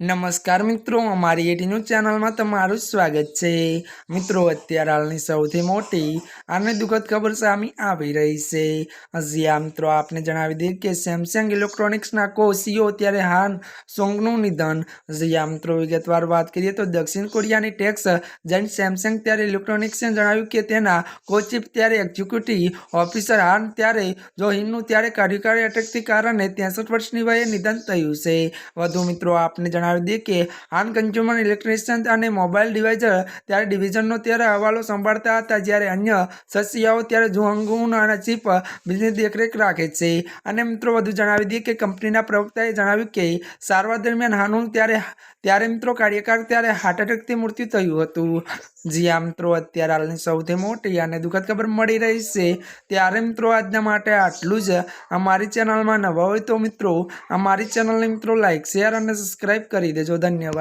નમસ્કાર મિત્રો, અમારી એટી ન્યૂઝ ચેનલમાં તમારું સ્વાગત છે. મિત્રો, અત્યારે હાલની સૌથી મોટી અને દુઃખદ ખબર સામે આવી રહી છે. હજી આ મિત્રો, આપને જણાવી દઈએ કે સેમસંગ ઇલેક્ટ્રોનિક્સના કો સીઓ ત્યારે હાન સોંગનું નિધન. હજી આ મિત્રો, વિગતવાર વાત કરીએ તો દક્ષિણ કોરિયાની ટેક્સ જૈન સેમસંગ ત્યારે ઇલેક્ટ્રોનિક્સે જણાવ્યું કે તેના કોચિપ ત્યારે એક્ઝિક્યુટિવ ઓફિસર હાન ત્યારે જોહિનનું ત્યારે કાર્યકારી અટકથી કારણે ત્રેસઠ વર્ષની વયે નિધન થયું છે. વધુ મિત્રો, આપને જણાવી દઈએ કે હાન કન્ઝ્યુમર ઇલેક્ટ્રિશિયન અને મોબાઈલ ડિવાઇઝર ત્યારે ડિવિઝનનો ત્યારે હવાલો સંભાળતા હતા જ્યારે અન્ય સસ્યાઓ ત્યારે જુહંગુન ચીફ બિઝનેસ દેખરેખ રાખે છે. અને મિત્રો વધુ જણાવી દઈએ કે કંપનીના પ્રવક્તાએ જણાવ્યું કે સારવાર દરમિયાન હાનુન ત્યારે ત્યારે મિત્રો કાર્યકાર ત્યારે હાર્ટ એટેકથી મૃત્યુ થયું હતું. જી આ મિત્રો, અત્યારે હાલની સૌથી મોટી અને દુઃખદ ખબર મળી રહી છે. ત્યારે મિત્રો આજના માટે આટલું જ. અમારી ચેનલમાં નવા હોય તો મિત્રો અમારી ચેનલને મિત્રો લાઈક શેર અને સબસ્ક્રાઈબ કરી દેજો ધન્યવાદ.